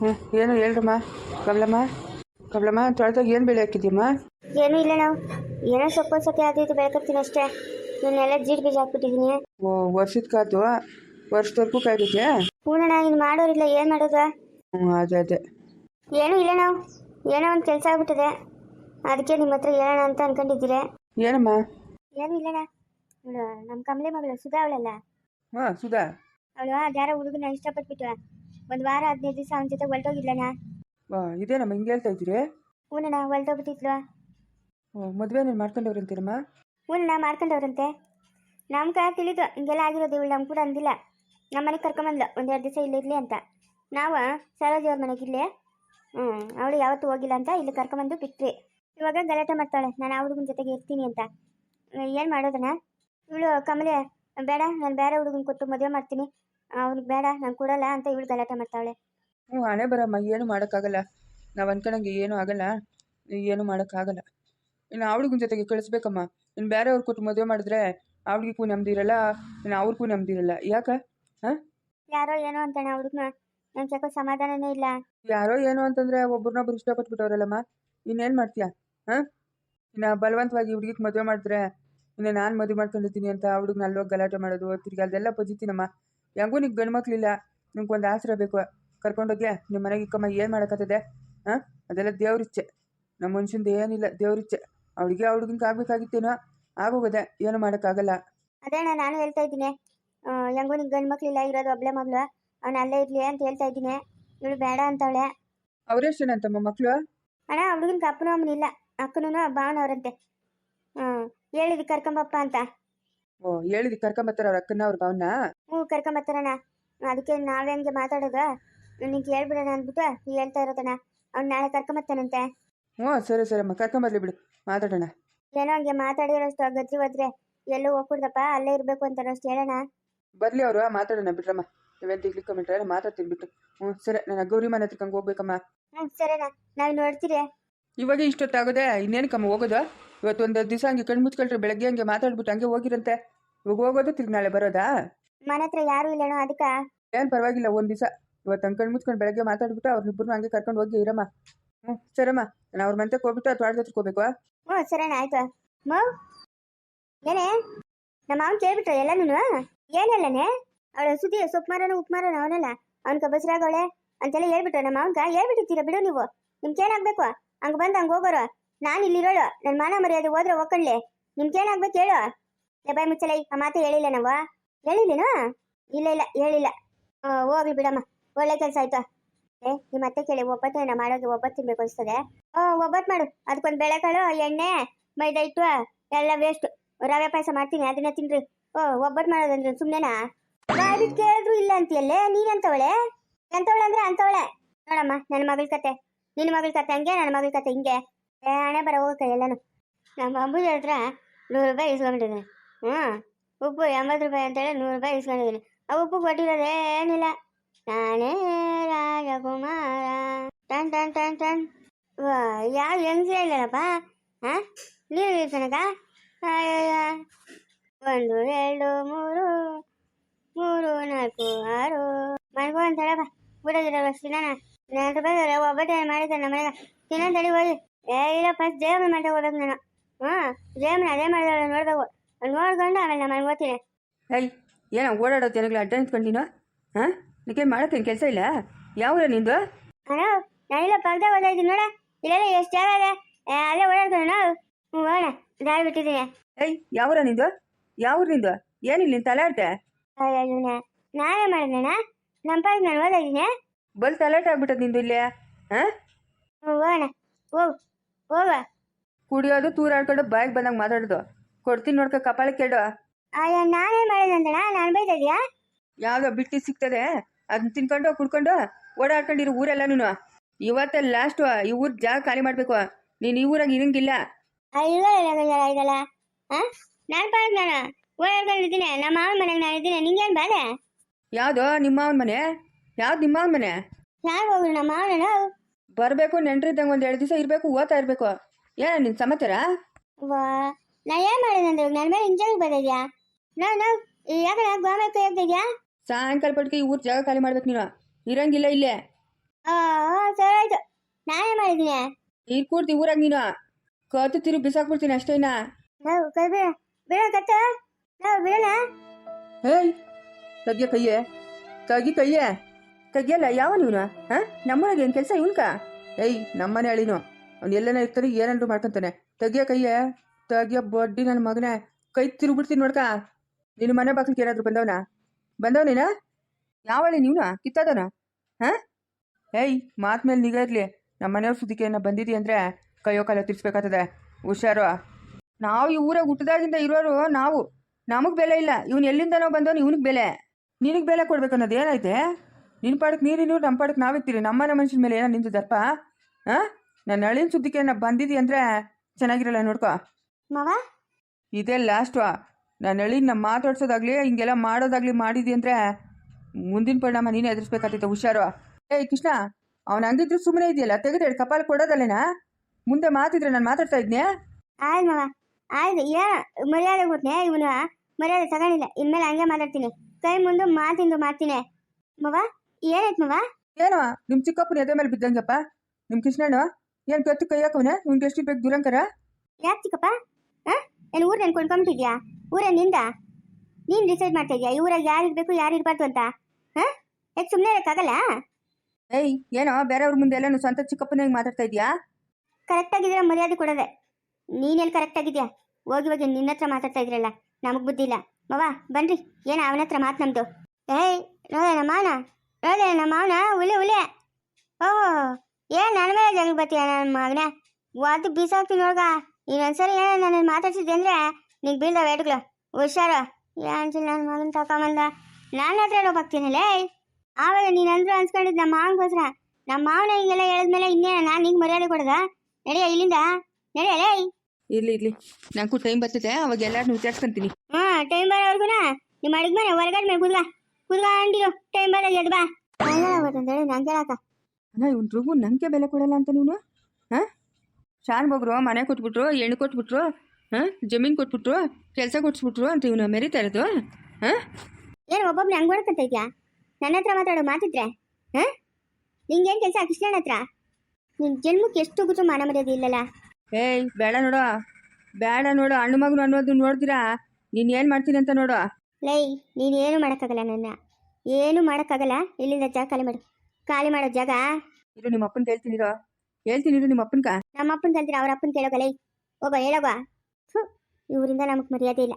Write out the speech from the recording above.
ಹ್ಞೂ ಏನು ಹೇಳ್ರಮ್ಮ? ಕಮಲಮ್ಮ? ಕಮಲಮ್ಮ ತೊಳೆದಾಗ ಏನು ಬೆಳೆ ಹಾಕಿದ್ಯಮ್ಮ? ಏನೂ ಇಲ್ಲ ನಾವು. ಏನೋ ಸೊಪ್ಪು ಸತಿ ಅದು ಇದು ಬೆಳ್ಕೊತೀನಿ ಅಷ್ಟೇ. ನಾನೆಲ್ಲ ಜೀಡ್ ಬೀಜ ಹಾಕ್ಬಿಟ್ಟಿದ್ದೀನಿ ಓ ವರ್ಷದ ಕಾತು ವರ್ಷದವರೆಗೂ ಕಾಯ್ದೈತೆ ಹೂನಣ್ಣ ಇನ್ನು ಮಾಡೋರಿಲ್ಲ. ಏನು ಮಾಡೋದು? ಹ್ಞೂ ಅದೇ ಅದೇ. ಏನೂ ಇಲ್ಲ ನಾವು. ಏನೋ ಒಂದು ಕೆಲಸ ಆಗ್ಬಿಟ್ಟಿದೆ. ಅದಕ್ಕೆ ನಿಮ್ಮ ಹತ್ರ ಹೇಳೋಣ ಅಂತ ಅನ್ಕೊಂಡಿದ್ದೀರಿ. ಏನಮ್ಮ? ಏನೂ ಇಲ್ಲಣ್ಣ. ಇವಳು ನಮ್ಮ ಕಮಲೆ ಮಗಳು ಸುಧಾ ಅವಳಲ್ಲ. ಹಾಂ ಸುಧಾ. ಅವಳು ಯಾರೋ ಹುಡುಗನ ಇಷ್ಟಪಟ್ಬಿಟ್ಟು ಒಂದು ವಾರ ಹದಿನೈದು ದಿವಸ ಅವನ ಜೊತೆ ಹೊಲ್ಟೋಗಿದ್ಲಣ್ಣ ಇದೇನಮ್ಮ ಹಿಂಗೆ ಹೇಳ್ತಾ ಇದ್ದೀರಿ? ಹೂನಣ್ಣ ಹೊಲ್ಟೋಗ್ಬಿಟ್ಟಿದ್ಲು. ಓ ಮದುವೆ ನೀನು ಮಾಡ್ಕೊಂಡವ್ರಂತೀರಮ್ಮ? ಹ್ಞೂ ಹೂನಣ್ಣ ಮಾಡ್ಕೊಂಡವ್ರಂತೆ. ನಮ್ಗೆ ತಿಳಿದು ಹಿಂಗೆಲ್ಲ ಆಗಿರೋದು ಇವಳು ನಮ್ಗೆ ಕೂಡ ಅಂದಿಲ್ಲ. ನಮ್ಮ ಮನೆಗೆ ಕರ್ಕೊಂಬಂದ್ಲು ಒಂದೆರಡು ದಿವಸ ಇಲ್ಲಿ ಇರಲಿ ಅಂತ. ನಾವು ಸರೋಜಿ ಅವ್ರ ಮನೆಗೆ ಇಲ್ಲೇ. ಹ್ಞೂ ಅವಳು ಯಾವತ್ತೂ ಹೋಗಿಲ್ಲ ಅಂತ ಇಲ್ಲಿ ಕರ್ಕೊಂಬಂದು ಬಿಟ್ರಿ ಇವಾಗ ಗಲಾಟೆ ಮಾಡ್ತಾಳೆ ನಾನು ಆ ಹುಡುಗನ ಜೊತೆಗೆ ಇರ್ತೀನಿ ಅಂತ. ಏನು ಮಾಡೋದಣ್ಣ? ಇವಳು ಕಮಲೆ ಬೇಡ ನಾನು ಬೇರೆ ಹುಡುಗನ ಕೊಟ್ಟು ಮದುವೆ ಮಾಡ್ತೀನಿ. ಅವ್ನಿಗೆ ಬೇಡ ನಾನು ಕೊಡಲ್ಲ ಅಂತ ಇವಳು ಗಲಾಟೆ ಮಾಡ್ತಾವಳೆ. ಹ್ಞೂ ಹಣೆ ಬರಮ್ಮ ಏನು ಮಾಡೋಕ್ಕಾಗಲ್ಲ. ನಾವು ಅನ್ಕೊಂಡಂಗೆ ಏನು ಆಗಲ್ಲ. ಏನು ಮಾಡೋಕ್ಕಾಗಲ್ಲ. ಇನ್ನು ಅವಳಿಗೂ ಜೊತೆಗೆ ಕಳಿಸ್ಬೇಕಮ್ಮ. ಇನ್ನು ಬೇರೆಯವ್ರು ಕೊಟ್ಟು ಮದುವೆ ಮಾಡಿದ್ರೆ ಅವಳಿಗೂ ನೆಮ್ಮದಿರಲ್ಲ ಇನ್ನು ಅವ್ರಿಗೂ ನೆಮ್ಮದಿರಲ್ಲ ಯಾಕೆ? ಹಾಂ? ಯಾರೋ ಏನೋ ಅಂತಾನೆ ಅವ್ರಿಗೆ ನನ್ ಯಾಕೋ ಸಮಾಧಾನನೇ ಇಲ್ಲ. ಯಾರೋ ಏನು ಅಂತಂದ್ರೆ ಒಬ್ರನ್ನೊಬ್ರು ಇಷ್ಟಪಟ್ಬಿಟ್ಟವ್ರಲ್ಲಮ್ಮ. ಇನ್ನೇನು ಮಾಡ್ತೀಯಾ? ಹಾಂ? ಇನ್ನು ಬಲವಂತವಾಗಿ ಹುಡುಗಿಗೆ ಮದುವೆ ಮಾಡಿದ್ರೆ ಇನ್ನು ನಾನು ಮದುವೆ ಮಾಡ್ಕೊಂಡಿದ್ದೀನಿ ಅಂತ ಹುಡುಗನ ಅಲ್ಲೋಗಿ ಗಲಾಟೆ ಮಾಡೋದು ತಿರ್ಗಿ ಅದೆಲ್ಲ ಪಜಿತೀನಮ್ಮ. ಹೆಂಗೂ ನಿಂಗೆ ಗಂಡು ಮಕ್ಳಿಲ್ಲ? ನಿಂಗೆ ಒಂದು ಆಸರೆ ಬೇಕು. ಕರ್ಕೊಂಡೋಗಿ ನಿಮ್ಮ ಮನೆಗೆ ಇಕ್ಕಮ್ಮ ಏನು ಮಾಡೋಕ್ಕತ್ತದೆ ಹಾಂ ಅದೆಲ್ಲ ದೇವ್ರಿಚ್ಛೆ ನಮ್ಮ ಮನುಷ್ಯಂದು ಏನಿಲ್ಲ ದೇವ್ರಿಚ್ಛೆ ಅವಳಿಗೆ ಹುಡುಗನ್ಗೆ ಆಗ್ಬೇಕಾಗಿತ್ತೇನೋ? ಆಗೋಗದೆ ಏನು ಮಾಡೋಕ್ಕಾಗಲ್ಲ. ಅದೇಣ್ಣ ನಾನು ಹೇಳ್ತಾ ಇದ್ದೀನಿ. ಹೆಂಗೋ ನಿಂಗೆ ಗಂಡು ಮಕ್ಳಿಲ್ಲ ಇರೋದು ಒಬ್ಳೆ ಮಗಳು. ಅವ್ನು ಅಲ್ಲೇ ಇರಲಿ ಅಂತ ಹೇಳ್ತಾ ಇದ್ದೀನಿ. ಇವಳು ಬೇಡ ಅಂತವಳೆ. ಅವರೆಷ್ಟೇನಂತಮ್ಮ ಮಕ್ಕಳು ಅಣ್ಣ ಹುಡುಗನ್ಗೆ ಅಪ್ಪನೂ ಅಮ್ಮನಿಲ್ಲ. ಅಕ್ಕನೂ ಭಾವನವ್ರಂತೆ. ಹ್ಞೂ ಹೇಳಿದ್ವಿ ಕರ್ಕೊಂಬಪ್ಪ ಅಂತ. ಓ ಹೇಳಿದಿ ಕರ್ಕೊಂಬತ್ತಾರ ಅವ್ರ ಅಕ್ಕನ ಅವ್ರ ಭಾವನ? ಹ್ಞೂ ಕರ್ಕೊಂಬತ್ತಾರಣ್ಣ. ಅದಕ್ಕೆ ನಾಳೆ ಹಂಗೆ ಮಾತಾಡೋದ. ನಿನ್ಗ್ ಹೇಳ್ಬಿಡೋಣ ಅಂದ್ಬಿಟ್ಟು ಹೇಳ್ತಾ ಇರೋದಣ್ಣ. ಅವ್ನು ನಾಳೆ ಕರ್ಕೊಂಬತ್ತಾನಂತೆ. ಹ್ಞೂ ಸರಿ ಸರಿ ಅಮ್ಮ ಕರ್ಕೊಂಬರ್ಲಿ ಬಿಡು. ಮಾತಾಡೋಣ. ಏನೋ ಹಂಗೆ ಮಾತಾಡಿರೋಷ್ಟು ಗದ್ರಿ ಹೋದ್ರೆ ಎಲ್ಲೂ ಹೋಗ್ಬಿಡ್ದಪ್ಪ ಅಲ್ಲೇ ಇರಬೇಕು ಅಂತಾರಷ್ಟು ಹೇಳೋಣ. ಬರ್ಲಿ ಅವರು ಮಾತಾಡೋಣ ಬಿಡ್ರಮ್ಮ. ನೀವೇನು ತಿಗ್ಲಿಕ್ಕೊಂಬಿಟ್ರೆ ಮಾತಾಡ್ತೀನಿ ಬಿಟ್ಟು ಹ್ಞೂ ಸರಿ ನಾನು ಗೌರಿ ಮನೆ ಹತ್ರಕ್ಕೆ ಹೋಗ್ಬೇಕಮ್ಮ. ಹ್ಞೂ ಸರಿ ನಾವು ನೋಡ್ತೀರಿ ಇವಾಗ ಇಷ್ಟೊತ್ತಾಗೋದೆ ಇನ್ನೇನಕ್ಕಮ್ಮ ಹೋಗೋದು? ಇವತ್ತು ಒಂದು ದಿವಸ ಹಂಗೆ ಕಣ್ಣು ಮುಚ್ಕೊಳ್ರಿ ಬೆಳಗ್ಗೆ ಹಂಗೆ ಮಾತಾಡ್ಬಿಟ್ಟು ಹಂಗೆ ಹೋಗಿರಂತೆ. ಇವಾಗ ಹೋಗೋದು ತಿರ್ಗಿ ನಾಳೆ ಬರೋದಾ? ಮನೆ ಹತ್ರ ಯಾರು ಇಲ್ಲಣ್ಣ ಅದಕ್ಕೆ? ಏನು ಪರವಾಗಿಲ್ಲ ಒಂದು ದಿವಸ. ಇವತ್ತು ಹಂಗೆ ಕಣ್ಣು ಮುಚ್ಕೊಂಡು ಬೆಳಗ್ಗೆ ಮಾತಾಡ್ಬಿಟ್ಟು ಅವ್ರನ್ನಿಬ್ಬರನ್ನ ಹಂಗೆ ಕರ್ಕೊಂಡು ಹೋಗಿ ಇರಮ್ಮ. ಹ್ಞೂ ಸರಮ್ಮ ನಾನು ಅವ್ರ ಮನೆಗೆ ಹೋಗ್ಬಿಟ್ಟು ಅಥವಾ ಆಡ್ದ ಹೋಗ್ಬೇಕು ಹ್ಞೂ ಆಯ್ತಾ ಆಯ್ತು. ಮೌ ಏನೇ? ನಮ್ಮ ಅವ್ನು ಕೇಳ್ಬಿಟ್ರೆ ಎಲ್ಲನೂ ಏನಲ್ಲನೆ ಅವಳು ಸುದ್ದಿ ಸೊಪ್ಪು ಮಾರೋನು ಉಪ್ಪು ಮಾರೋನು ಅವನಲ್ಲ. ಅವ್ನ ಕಬ್ಬಸ್ರಾಗವಳೆ ಅಂತೆಲ್ಲ ಹೇಳ್ಬಿಟ್ರೆ ನಮ್ಮ ಅವ್ನ್ಗ ಹೇಳ್ಬಿಟ್ಟಿರ್ತೀರ ಬಿಡು ನೀವು. ನಿಮ್ಗೇನಾಗ್ಬೇಕು ಹಂಗೆ ಬಂದು ಹಂಗೆ ಹೋಗೋರು. ನಾನು ಇಲ್ಲಿರೋಳು. ನನ್ನ ಮಾನ ಮರ್ಯಾದೆ ಹೋದ್ರೆ ಒಕ್ಕಳ್ಳೆ ನಿಮ್ಗೇನಾಗ್ಬೇಕು ಹೇಳು. ಏ ಬಾಯ್ ಮುಚ್ಚಲೈ, ಆ ಮಾತು ಹೇಳಿಲ್ಲ ನಾವು ಹೇಳಿಲ್ಲೇನು? ಇಲ್ಲ ಇಲ್ಲ, ಹೇಳಿಲ್ಲ. ಹೋಗ್ಲಿ ಬಿಡಮ್ಮ. ಒಳ್ಳೆ ಕೆಲಸ ಆಯ್ತು. ಏ ನಿಮ್ಮ ಅತ್ತೆ ಕೇಳಿ ಒಬ್ಬತ್ತೇನ ಮಾಡೋದು ಒಬ್ಬತ್ತು ತಿನ್ಬೇಕು ಅನಿಸ್ತದೆ. ಓ ಒಬ್ಬಟ್ಟು ಮಾಡು. ಅದಕ್ಕೊಂದು ಬೇಳೆಕಾಳು, ಎಣ್ಣೆ, ಮೈದಾ ಹಿಟ್ಟು, ಎಲ್ಲ ವೇಸ್ಟ್ ರವೆ ಪಾಯಸ ಮಾಡ್ತೀನಿ, ಅದನ್ನ ತಿನ್ರಿ. ಓ ಒಬ್ಬಟ್ಟು ಮಾಡೋದಂದ್ರೆ ಸುಮ್ಮನೆನಾ ಕೇಳಿದ್ರು ಇಲ್ಲ ಅಂತೀಯಲ್ಲೇ? ನೀನಂತವಳೆ ಎಂತವಳೆ? ಅಂದ್ರೆ ಅಂತವಳೆ. ನೋಡಮ್ಮ, ನನ್ನ ಮಗಳ ಕತೆ. ನಿನ್ನ ಮಗಳ ಕತೆ ಹಂಗೆ ನನ್ನ ಮಗಳ ಕತೆ ಹಿಂಗೆ ಏ ಹಣೆ ಬರ ಹೋಗಕ್ಕೆ ಎಲ್ಲನು ನಮ್ಮ ಅಂಬುಜ ಹತ್ರ ನೂರು ರೂಪಾಯಿ ಇಸ್ಕೊಂಡಿದ್ದೀನಿ ಹ್ಞೂ ಉಪ್ಪು ಎಂಬತ್ತು ರೂಪಾಯಿ ಅಂತೇಳಿ ನೂರು ರೂಪಾಯಿ ಇಸ್ಕೊಂಡಿದ್ದೀನಿ ಆ ಉಪ್ಪು ಕೊಟ್ಟಿರೋದು ಏನಿಲ್ಲ ನಾನೇ ರಾಜಕುಮಾರ ಟನ್ ಟನ್ ಟನ್ ಟನ್ ವಾ ಯಾವ ಹೆಂಗ್ಸೇ ಇಲ್ಲಪ್ಪ ಹಾಂ ನೀವು ತನಕ ಒಂದು ಎರಡು ಮೂರು ಮೂರು ನಾಲ್ಕು ಆರು ಮಾಡ್ಕೊ ಅಂತ ಹೇಳಪ್ಪ ಬಿಡೋದಿರಲ್ಲ ತಿನ್ನೋಣ ನಾಲ್ಕು ರೂಪಾಯಿ ಒಬ್ಬಟ್ಟು ಮಾಡಿದ್ದಾನೆ ನಮ್ಮ ಮನೆಗೆ ತಿನ್ನೋದು ತಡಿ ಹೋಗಿ ಏ ಇಲ್ಲ ಫಸ್ಟ್ ಜಯಮ್ಮನ ಮನೆಗೆ ಹೋಗ್ಬೇಕು ನಾನು ಹಾಂ ಜಯಮ್ಮನ ಅದೇ ಮಾಡಿದಾಳೆ ನೋಡ್ಬೇಕು ಅವ್ಳ್ ನೋಡ್ಕೊಂಡು ಆಮೇಲೆ ನಾನು ಮನೆಗೆ ಓದ್ತೀನಿ ಹೇಯ್ ಏನೋ ಓಡಾಡೋ ಜನಗಳು ಅಡ್ಡ ನಿಂತ್ಕೊಂಡಿನೋ ಹಾಂ ನಿನಗೇನು ಮಾಡೋಕ್ಕೇನು ಕೆಲಸ ಇಲ್ಲ ಯಾವ ನಿಂದು ಅಣ್ಣ ನಾನಿಲ್ಲ ಪಕ್ಕದಾಗ ಓದಾ ಇದ್ದೀನಿ ನೋಡ ಇಲ್ಲೆಲ್ಲ ಎಷ್ಟು ಜಾಗ ಇದೆ ಏ, ಅಲ್ಲೇ ಓಡಾಡ್ಕೊಂಡು ನಾವು ಹ್ಞೂ ಹೋಗೋಣ ದಾರಿ ಬಿಟ್ಟಿದ್ದೀನಿ ಏಯ್ ಯಾವೂರ ನಿಂದು ಯಾವ ನಿಂದು ಏನಿಲ್ಲ ನಿನ್ ತಲಾಟೆ ಅಯ್ಯೋ ಇವ್ನ ನಾನೇ ಮಾಡಿದ್ನಣ್ಣ ನಮ್ಮ ಪಾಡಿಗೆ ನಾನು? ಓದಾ ಬಲ್ ತಲಾಟ ಆಗ್ಬಿಟ್ಟದ ನಿಂದು ಇಲ್ಲೇ ಹಾಂ? ಹೋಗೋಣ. ಹೋಗು ಹೋಗ. ಕುಡಿಯೋದು ತೂರಾಡ್ಕೊಂಡು ಬಾಯಿಗೆ ಬಂದಾಗ ಮಾತಾಡೋದು. ಕೊಡ್ತೀನಿ ನೋಡ್ಕ ಕಪಾಳ ಕೇಳು ಅಯ್ಯೋ ನಾನೇ ಮಾಡಿದಂತಣ್ಣ ನಾನು ಬೈತಾ ಇದೆಯಾ? ಯಾವುದೋ ಬಿಟ್ಟಿ ಸಿಗ್ತದೆ. ಅದನ್ನ ತಿನ್ಕೊಂಡು ಕುಡ್ಕೊಂಡು ಓಡಾಡ್ಕೊಂಡಿರು ಊರೆಲ್ಲನೂ ಇವತ್ತೇ ಲಾಸ್ಟು ಈ ಊರ್ ಜಾಗ ಖಾಲಿ ಮಾಡಬೇಕು. ನೀನು ಈ ಊರಾಗ ಇರಂಗಿಲ್ಲ. ಇಲ್ಲ ಇದಲ್ಲ ಹಾ ನಾನು ಪಾಡಿಗೆ ನಾನು? ಓಡಾಡ್ಕೊಂಡಿದ್ದೀನಿ. ನಮ್ಮ ಮಾವನ ಮನೆಗೆ ನಾನು ಇದ್ದೀನಿ. ನಿಂಗೇನು ಬಾಧೆ? ಯಾವುದು? ನಿಮ್ಮ ಅವನ ಮನೆ? ಯಾವ್ದು ನಿಮ್ಮ ಅವನ ಮನೆ? ನಾನು ನಮ್ಮ ಒಂದ್ ಬರಬೇಕು ನೆಂಟ್ರಿದ್ದಂಗೆ ಒಂದು ಎರಡು ದಿವಸ ಇರಬೇಕು ಓದ್ತಾ ಇರಬೇಕು. ಏನ ನಿನ್ನ ಸಮಾಚಾರ? ವಾ ನಾ ಏನು ಮಾಡಿದಂದ್ರೆ ನನ್ನ ಮೇಲೆ ಇಂಜನಿಗೆ ಬಂದಿದ್ಯಾ ನೋ ನೋ ಯಾಕಡೆ ಗೋಮೆ ಕೈ ಹೋಗ್ತಿದ್ಯಾ ಸಾಯಂಕಾಲ ಪಟ್ಟಿಗೆ ಈ ಊರ್ ಜಾಗ ಖಾಲಿ ಮಾಡ್ಬೇಕು ನೀನು. ಇರಂಗಿಲ್ಲ ಇಲ್ಲೇ. ಆ ಸರಿ ಆಯ್ತು. ನಾನೇ ಮಾಡಿದ್ದೀನಿ? ನೀರು ಕೂಡ್ತಿ ಊರಾಗ ನೀನು. ಕತ್ತು ತಿರು ಬಿಸಾಕ್ಬಿಡ್ತೀನಿ ಅಷ್ಟೇನಾ ನಾವು ಕೈ ಬಿಡ ಬಿಡ ಕತ್ತ ನಾವು ಬಿಡೋಣ? ಹೇಯ್ ತೆಗಿಯ ಕೈಯೆ? ತೆಗಿ ಕೈಯೆ? ತೆಗಿಯಲ್ಲ ಯಾವ ಇವನ? ಹಾಂ? ನಮ್ಮೊಳಗೆ ಏನು ಕೆಲಸ ಇವನ್ಕ? ಏಯ್, ನಮ್ಮನೆ ಅಳಿನು. ಅವ್ನು ಎಲ್ಲನೇ ಇರ್ತಾನೆ ಏನಂದ್ರು ಮಾಡ್ಕೊಂತಾನೆ. ತೆಗಿಯ ಕೈಯೆ? ತೆಗಿಯ ಬಡ್ಡಿ ನನ್ನ ಮಗನೇ. ಕೈ ತಿರುಗ್ಬಿಡ್ತೀನಿ ನೋಡ್ಕ. ನಿನ್ನ ಮನೆ ಬಾಗಿಲಿಗೆ ಏನಾದ್ರು ಬಂದವನ? ಬಂದವನೇನ? ಯಾವಳಿ ನೀವನ? ಕಿತ್ತಾದವನ ಹಾಂ? ಏಯ್, ಮಾತ್ ಮೇಲೆ ನಿಗಾ ಇರಲಿ. ನಮ್ಮ ಮನೆಯವ್ರ ಸುದ್ದಿಗೆ ಏನೋ ಅಂದರೆ ಕೈಯೋ ಕಾಲ ತಿರ್ಸ್ಬೇಕಾಗ್ತದೆ ಹುಷಾರು. ನಾವು ಈ ಊರಾಗ ಹುಟ್ಟಿದಾಗಿಂದ ಇರೋರು ನಾವು. ನಮಗೆ ಬೆಲೆ ಇಲ್ಲ. ಇವನು ಎಲ್ಲಿಂದನೋ ಬಂದವನು ಇವನಿಗೆ ಬೆಲೆ. ನಿನಗೆ ಬೆಲೆ ಕೊಡ್ಬೇಕು ಅನ್ನೋದು ಏನೈತೆ ನಿನ್ನ ಪಾಡಕ್ಕೆ ನೀರಿನ ನಮ್ಮ ಪಾಡಕ್ಕೆ ನಾವಿರ್ತೀರಿ ನಮ್ಮನೆ ಮನುಷ್ಯನ ಮೇಲೆ ಏನೋ ನಿಂತು ದರ್ಪ ಹಾಂ ನನ್ನ ಅಳಿನ ಸುದ್ದಿಗೆ ನಾ ಬಂದಿದ್ದಿ ಅಂದರೆ ಚೆನ್ನಾಗಿರಲ್ಲ ನೋಡ್ಕೋ. ಮಾವ? ಇದೇ ಲಾಸ್ಟು ನನ್ನ ಅಳಿನ ನಮ್ಮ ಮಾತಾಡ್ಸೋದಾಗ್ಲಿ ಹಿಂಗೆಲ್ಲ ಮಾಡೋದಾಗ್ಲಿ ಮಾಡಿದಿ ಅಂದರೆ ಮುಂದಿನ ಪರಿಣಾಮ ನೀನೇ ಎದುರಿಸ್ಬೇಕಾಗ್ತೈತೆ ಹುಷಾರು. ಏಯ್ ಕೃಷ್ಣ ಅವ್ನು ಹಂಗಿದ್ರು ಸುಮ್ಮನೆ ಇದೆಯಲ್ಲ? ತೆಗೆದು ಕಪಾಲ ಕೊಡೋದಲ್ಲೇನಾ? ಮುಂದೆ ಮಾತಿದ್ರೆ ನಾನು ಮಾತಾಡ್ತಾ ಇದ್ನೆ? ಆಯ್ತು ಮಾವ. ಆಯ್ತು ಏ ಮರ್ಯಾದೆ ಕೊಟ್ನೆ ಇವನು ಮರ್ಯಾದೆ ತಗೊಂಡಿಲ್ಲ. ಇನ್ಮೇಲೆ ಹಂಗೆ ಮಾತಾಡ್ತೀನಿ. ಕೈ ಮುಂದೆ ಮಾತಿಂದು ಮಾಡ್ತೀನಿ ಮವ ಏನಾಯ್ತು ಮವ ಏನೋ ನಿಮ್ಮ ಚಿಕ್ಕಪ್ಪನ ಎದೆ ಮೇಲೆ ಬಿದ್ದಂಗಪ್ಪ. ನಿಮ್ಮ ಕೃಷ್ಣಣ್ಣ ಏನು ಕತ್ತು ಕೈ ಹಾಕವನ? ಇವ್ನಿಗೆ ಎಷ್ಟು ಬೇಕು ದುರಂಕರ? ಯಾಕೆ ಚಿಕ್ಕಪ್ಪ? ಹಾ? ಏನು ಊರ್ ನನ್ ಕೊಂಡ್ಕೊಂಬಿಟ್ಟಿದ್ಯಾ ಊರೇ ನಿಂದ? ನೀನ್ ಡಿಸೈಡ್ ಮಾಡ್ತಾ ಇದೀಯಾ? ಈ ಊರಾಗ ಯಾರು ಇರ್ಬೇಕು ಯಾರು ಇರ್ಬಾರ್ದು ಅಂತ? ಹಾ? ಯಾಕೆ ಸುಮ್ಮನೆ ಇರೋಕ್ಕಾಗಲ್ಲ? ಏಯ್ ಏನೋ ಬೇರೆಯವ್ರ ಮುಂದೆ ಎಲ್ಲ ನೀವು ಸ್ವಂತ ಚಿಕ್ಕಪ್ಪನ ಮಾತಾಡ್ತಾ ಇದೀಯಾ? ಕರೆಕ್ಟ್ ಆಗಿದ್ರೆ ಮರ್ಯಾದೆ ಕೊಡೋದೆ. ನೀನೆಲ್ಲಿ ಕರೆಕ್ಟ್ ಆಗಿದ್ಯಾ? ಹೋಗಿ ಹೋಗಿ ನಿನ್ನ ಹತ್ರ ಮಾತಾಡ್ತಾ ಇದ್ರಲ್ಲ. ನಮಗ್ ಬುದ್ಧಿ ಇಲ್ಲ. ಮವ ಬನ್ರಿ. ಏನ ಅವನ ಹತ್ರ ಮಾತು ನಮ್ದು? ಏಯ್ ನೋಡ ನಮ್ಮ ಮಾವನ? ನೋಡ ನಮ್ಮ ಮಾವನ? ಉಳಿ ಉಳಿ ಓಹೋ ಏನ್ ನನ್ನ ಮೇಲೆ ಜಂಗ್ ಬತ್ತೀಯ ನನ್ನ ಮಗನ? ವಾತು ಬೀಸಾಕ್ತೀನಿ ನೋಡ್ಗ. ಇನ್ನೊಂದ್ಸರಿ ಏನ ನನ್ನ ಮಾತಾಡ್ಸಿದ್ದೆ ಅಂದ್ರೆ ನಿಂಗೆ ಬೀಳ್ದ ವೇಟ್ಗಳು ಹುಷಾರು. ಏನ್ ನನ್ನ ಮಗನ ತಕೊಂಬಂದ? ನನ್ನ ಹತ್ರ ಹೋಗ್ತೀನಲ್ಲೇ ಆವಾಗ ನೀನ್ ಅಂದ್ರೆ ಅನ್ಸ್ಕೊಂಡಿದ್ ನಮ್ಮ ಮಾವನಿಗೋಸ್ಕರ. ನಮ್ಮ ಮಾವನ ಹಿಂಗೆಲ್ಲ ಹೇಳಿದ್ಮೇಲೆ ಇನ್ನೇನ ನಾನು ನಿಂಗೆ ಮರ್ಯಾದೆ ಕೊಡದ? ನಡೆಯ ಇಲ್ಲಿಂದ? ನಡೆಯಲೇ ಇಲ್ಲಿ ಇರ್ಲಿ ನಂಗೂ ಟೈಮ್ ಬರ್ತೈತೆ ಅವಾಗ ಎಲ್ಲಾರನ್ನೂ ವಿಚಾರಿಸ್ಕೊಂತೀನಿ. ಟೈಮ್ ಬರೋವರೆಗೂ ನಿಮ್ಮ ಅಡುಗೆ ಮನೆ ಹೊರಗಡೆ ಮೇಲೆ ಕುದ್ವಾ ಕುದ್ಕೊಂಡಿರು ಟೈಮ್ ಬರಲ್ಲ ಎದ್ ಬಾ. ಹೇಳಿ ನಾನು ಹೇಳಕ್ಕ. ಅಣ್ಣ ಇವ್ರಿಗೂ ರುಗು ನಂಗೆ ಬೆಲೆ ಕೊಡಲ್ಲ ಅಂತ ನೀನು? ಹಾಂ? ಶಾನ್ ಬಗ್ರು ಮನೆ ಕೊಟ್ಬಿಟ್ರು ಎಣ್ಣೆ ಕೊಟ್ಬಿಟ್ರು ಹಾಂ? ಜಮೀನು ಕೊಟ್ಬಿಟ್ರು ಕೆಲಸ ಕೊಟ್ಸ್ಬಿಟ್ರು ಅಂತ ಇವನು ಮೆರಿತಾ ಇರೋದು? ಹಾಂ? ಏನು ಒಬ್ಬೊಬ್ರು ಹಂಗ್ ಮಾಡ್ಕೊಂತ ಇದ್ಯಾ? ನನ್ನ ಹತ್ರ ಮಾತಾಡೋ ಮಾತಿದ್ರೆ? ಹಾ? ನಿಂಗೇನು ಕೆಲಸ ಕೃಷ್ಣನ ಹತ್ರ? ನಿನ್ ಜನ್ಮಕ್ಕೆ ಎಷ್ಟು ಗುಟ್ಟು ಮಾನ ಮರ್ಯಾದೆ ಇಲ್ಲಲ್ಲ? ಏಯ್ ಬೇಡ ನೋಡು. ಬೇಡ ನೋಡು. ಹಣ್ಣು ಮಗನು ಅನ್ನೋದು ನೋಡ್ತೀರಾ ನೀನು ಏನು ಮಾಡ್ತೀನಿ ಅಂತ ನೋಡು. ಲೈ ನೀನ್ ಏನು ಮಾಡಕ್ಕಾಗಲ್ಲ ನನ್ನ. ಏನು ಮಾಡಕ್ಕಾಗಲ್ಲ? ಇಲ್ಲಿಂದ ಜಾಗ ಖಾಲಿ ಮಾಡು. ಖಾಲಿ ಮಾಡೋ ಜಾಗ? ಇರು ನಿಮ್ಮ ಅಪ್ಪನ ಕೇಳ್ತೀನಿರೋ ಇರು. ಹೇಳ್ತೀನಿ ಇರು ನಿಮ್ಮ ಅಪ್ಪನ್ಕ ನಮ್ಮ ಅಪ್ಪನ ಕಲ್ತಿರ ಅವ್ರ ಅಪ್ಪನ ಕೇಳೋಗ ಲೈ. ಹೋಗ ಹೇಳೋಗ. ಥು ಇವರಿಂದ ನಮಗ್ ಮರ್ಯಾದೆ ಇಲ್ಲ.